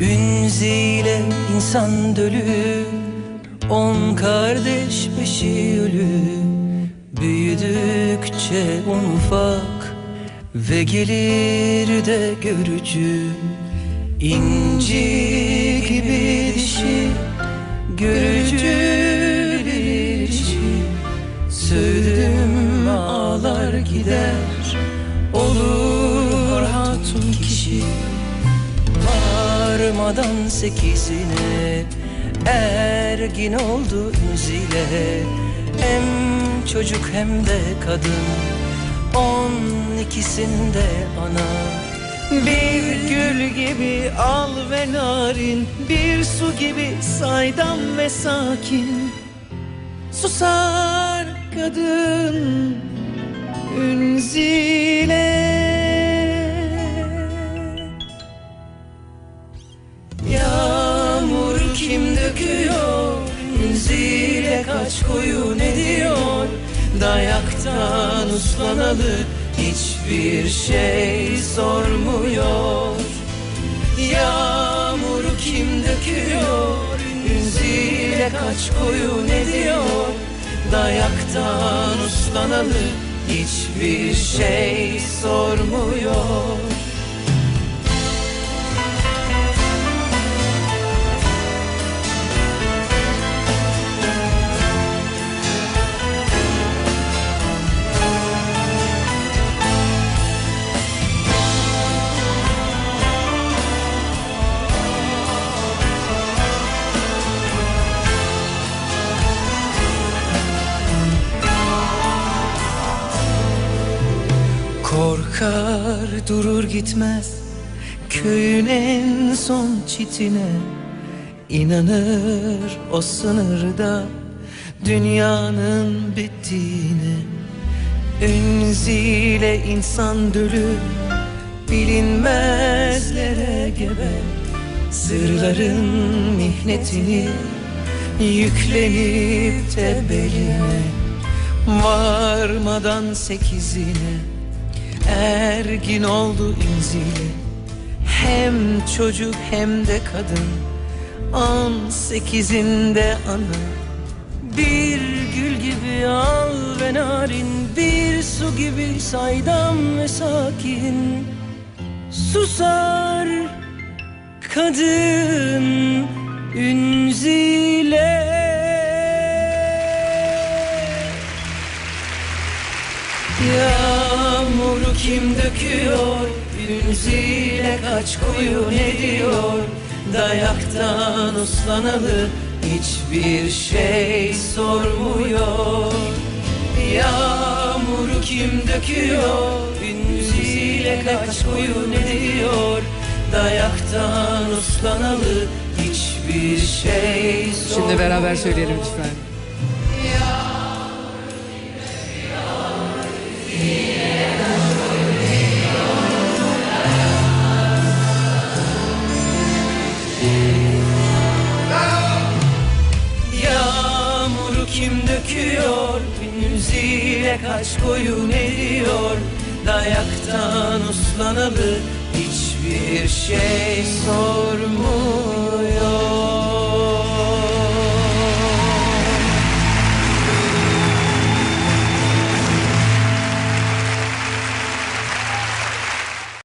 Ünziyle insan dölü On kardeş beşi ölü. Büyüdükçe un ufak Ve gelir de görücü. İnci gibi dişi Görücü bir işi Sövdüm ağlar gider Olur Varmadan sekizine Ergin oldu zile Hem çocuk hem de kadın On ikisinde ana. Bir gül gibi al ve narin Bir su gibi saydam ve sakin. Susar kadın Ünzile Zile kaç koyun ediyor Dayaktan uslanalı Hiçbir şey sormuyor. Yağmuru kim döküyor? Zile kaç koyun ediyor Dayaktan uslanalı Hiçbir şey sormuyor Korkar durur gitmez. Köyün en son çitine inanır o sınırda. Dünyanın bittiğine Ünziyle insan dölü Bilinmezlere gebe. Sırların mihnetini Yüklenip de beline Varmadan sekizine Ergin oldu inzili Hem çocuk hem de kadın. On sekizinde ana. Bir gül gibi al ve narin Bir su gibi saydam ve sakin. Susar kadın Yağmuru kim döküyor? Ünzile kaç koyun ediyor Dayaktan uslanalı Hiçbir şey sormuyor. Yağmuru kim döküyor? Ünzile kaç koyun ediyor Dayaktan uslanalı Hiçbir şey sormuyor Şimdi beraber söyleyelim lütfen. Yağmuru kim döküyor Ünzile kaç koyun eriyor Dayaktan uslanalı Hiçbir şey sor